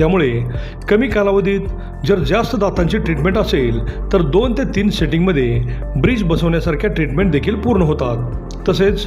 त्यामुळे कमी कालावधीत जर जास्त दातांची ट्रीटमेंट असेल तर दोन ते तीन सेटिंगमध्ये ब्रिज बसवण्यासारख्या ट्रीटमेंट देखील पूर्ण होतात. तसेच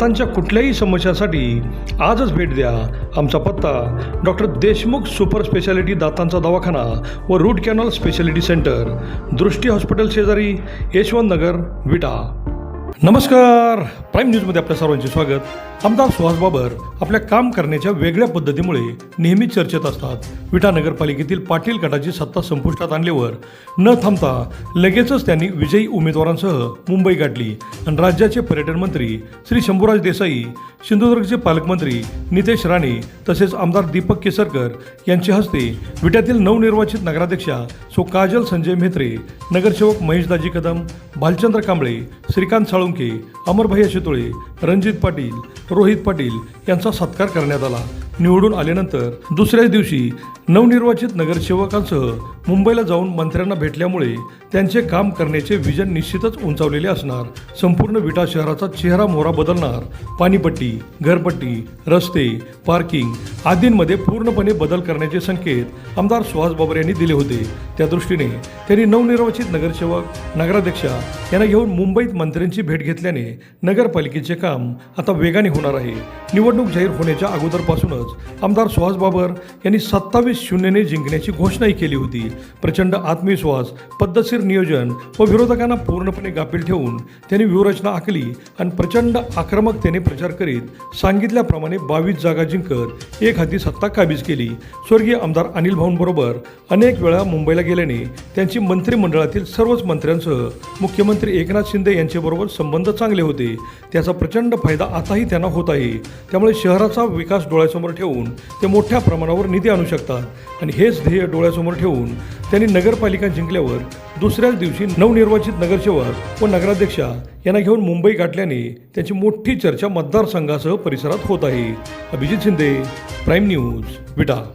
दातांच्या कुठल्याही समस्यासाठी आजच भेट द्या आमचा पत्ता डॉक्टर देशमुख सुपर स्पेशालिटी दातांचा दवाखाना व root canal speciality centre Drishti hospital शेजारी यशवंत नगर विटा. नमस्कार. प्राईम न्यूजमध्ये आपल्या सर्वांचे स्वागत. आमदार सुहास बाबर आपल्या काम करण्याच्या वेगळ्या पद्धतीमुळे नेहमी चर्चेत असतात. विटा नगरपालिकेतील पाटील गटाची सत्ता संपुष्टात आणल्यावर न थांबता लगेचच त्यांनी विजयी उमेदवारांसह मुंबई गाठली. आणि राज्याचे पर्यटन मंत्री श्री शंभूराज देसाई सिंधुदुर्गचे पालकमंत्री नितेश राणे तसेच आमदार दीपक केसरकर यांच्या हस्ते विट्यातील नवनिर्वाचित नगराध्यक्षा सो काजल संजय म्हेत्रे नगरसेवक महेशदाजी कदम भालचंद्र कांबळे श्रीकांत साळुंके अमरभैया शितोळे रणजित पाटील रोहित पाटील यांचा सत्कार करण्यात आला. निवडून आल्यानंतर दुसऱ्याच दिवशी नवनिर्वाचित नगरसेवकांसह मुंबईला जाऊन मंत्र्यांना भेटल्यामुळे त्यांचे काम करण्याचे विजन निश्चितच उंचावलेले असणार. संपूर्ण विटा शहराचा चेहरा मोहरा बदलणार. पाणीपट्टी घरपट्टी रस्ते पार्किंग आदींमध्ये पूर्णपणे बदल करण्याचे संकेत आमदार सुहास बाबर यांनी दिले होते. त्या दृष्टीने त्यांनी नवनिर्वाचित नगरसेवक नगराध्यक्षा यांना घेऊन मुंबईत मंत्र्यांची भेट घेतल्याने नगरपालिकेचे काम आता वेगाने होणार आहे. निवडणूक जाहीर होण्याच्या अगोदरपासूनच आमदार सुहास बाबर यांनी सत्तावीस शून्यने जिंकण्याची घोषणाही केली होती. प्रचंड आत्मविश्वास पद्धतशीर नियोजन व विरोधकांना पूर्णपणे गाफील ठेवून त्यांनी व्यूहरचना आखली आणि प्रचंड आक्रमकतेने प्रचार करीत सांगितल्याप्रमाणे बावीस जागा जिंकत एक हाती सत्ता काबीज केली. स्वर्गीय आमदार अनिल भाऊंबरोबर अनेक वेळा मुंबईला गेल्याने त्यांची मंत्रिमंडळातील सर्वच मंत्र्यांसह मुख्यमंत्री एकनाथ शिंदे यांच्याबरोबर संबंध चांगले होते. त्याचा प्रचंड फायदा आताही त्यांना होत आहे. त्यामुळे शहराचा विकास डोळ्यासमोर डोळ्यासमोर ठेवून ते मोठ्या प्रमाणावर निधी आणू शकतात. आणि हेच ध्येय डोळ्यासमोर ठेवून त्यांनी नगरपालिका जिंकल्यावर दुसऱ्याच दिवशी नवनिर्वाचित नगरसेवक व नगराध्यक्षा यांना घेऊन मुंबई गाठल्याने त्यांची मोठी चर्चा मतदारसंघासह परिसरात होत आहे. Abhijit Shinde prime news Vita.